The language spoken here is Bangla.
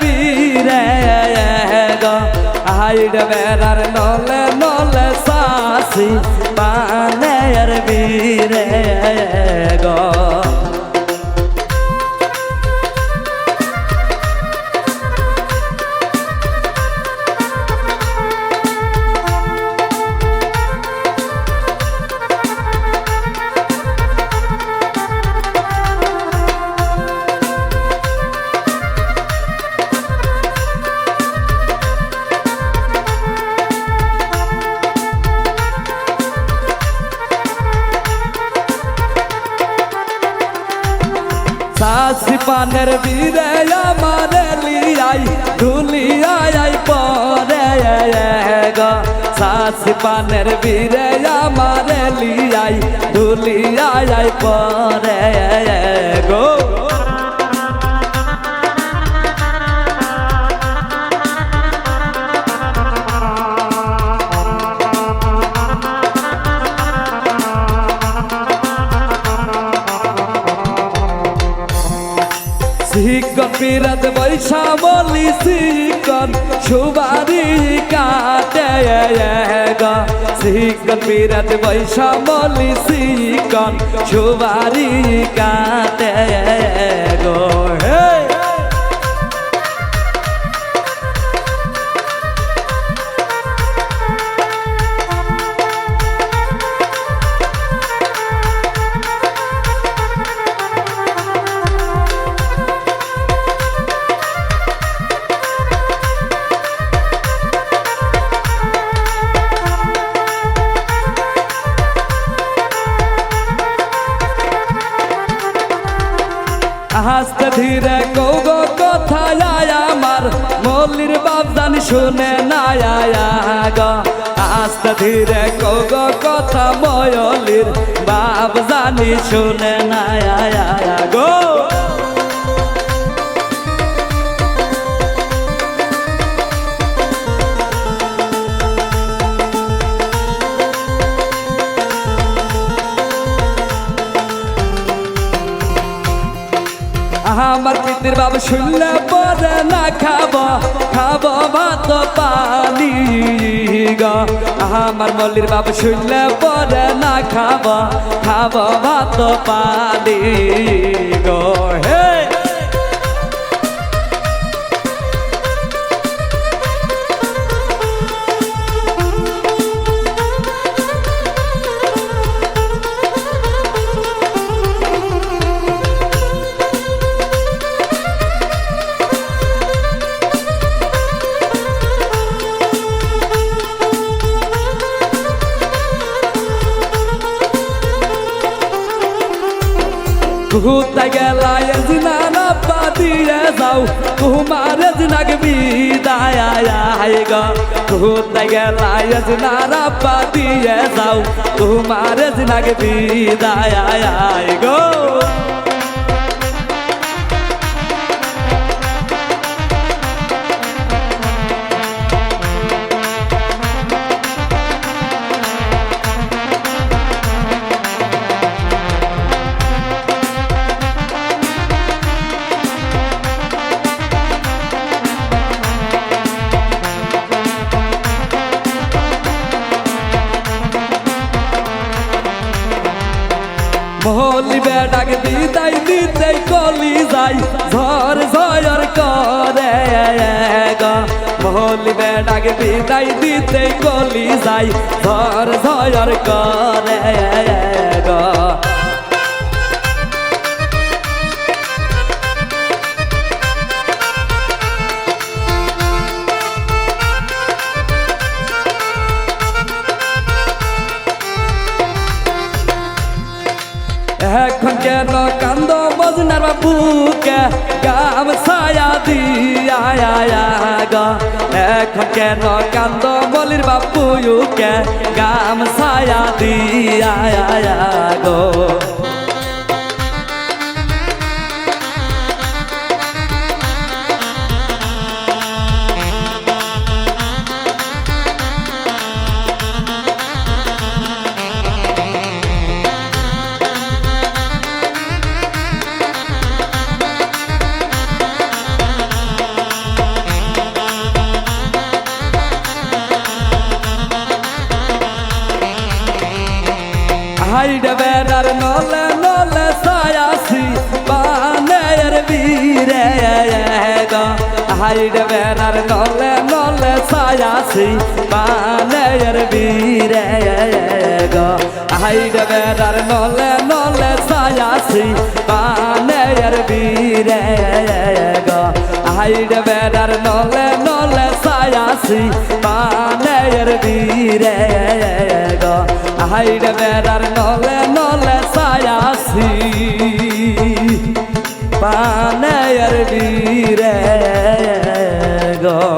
বীরে গো হাইড বেড়ার নলে নলে সাসি পানের বীরে গো পানের বীরে আমার লিয়াই ধুলিয়াই পরে গো। পানের বীরে মানে লিয়াই ধুলিয়াই পরে বিরাজ বৈশা বলি শিকন সুবারি কাটে গা শিকন বিরাজ বৈশা বলি শিকন সুবারি কাটে ধীরে কৌগো কথায় আমার। মল্লির বাবদান শুনে না গ আস্তে ধীরে কৌগো কথা ময়লির বাপ শুনে না গো আমার বাবু শুনলে পরে না খাব খাব ভাত পানি গা। আমার মল্লির বাবু শুনলে পরে না খাব খাব ভাত পানি গ। হে! ঘুরতে গেলায় জিনানা পাদিয়ে যাও তোমার জিনাকে বিদায় গো ঘুরতে গেলায় জিনানা পাদিয়ে যাও তোমার জিনাকে বিদায় গো মহলি বেডাকে বিদায় দিতে কলি যাই। ঝর ঝর করে মহলি বেডাকে বিদায় দিতে কলি যাই। ঝর ঝর করে কেন কান্দ বজনার বাবুকে গাম ছায়া দিয়া গ। এখন কেন কান্দ বলির বাপুকে গাম ছায়া দিয়া গো। হাইডে বেড়ার নলে নলে সায়াসি বানের বীরে হাইডে বেড়ার নলে নলে সায়াসি বানের বীরে হাইডে বেড়ার নলে নলে সায়াসি বানের বীরে ছায়াছি পানের বীরে গো। হাইড বেড়ার নলে নলে সায়াসি পানের বীরে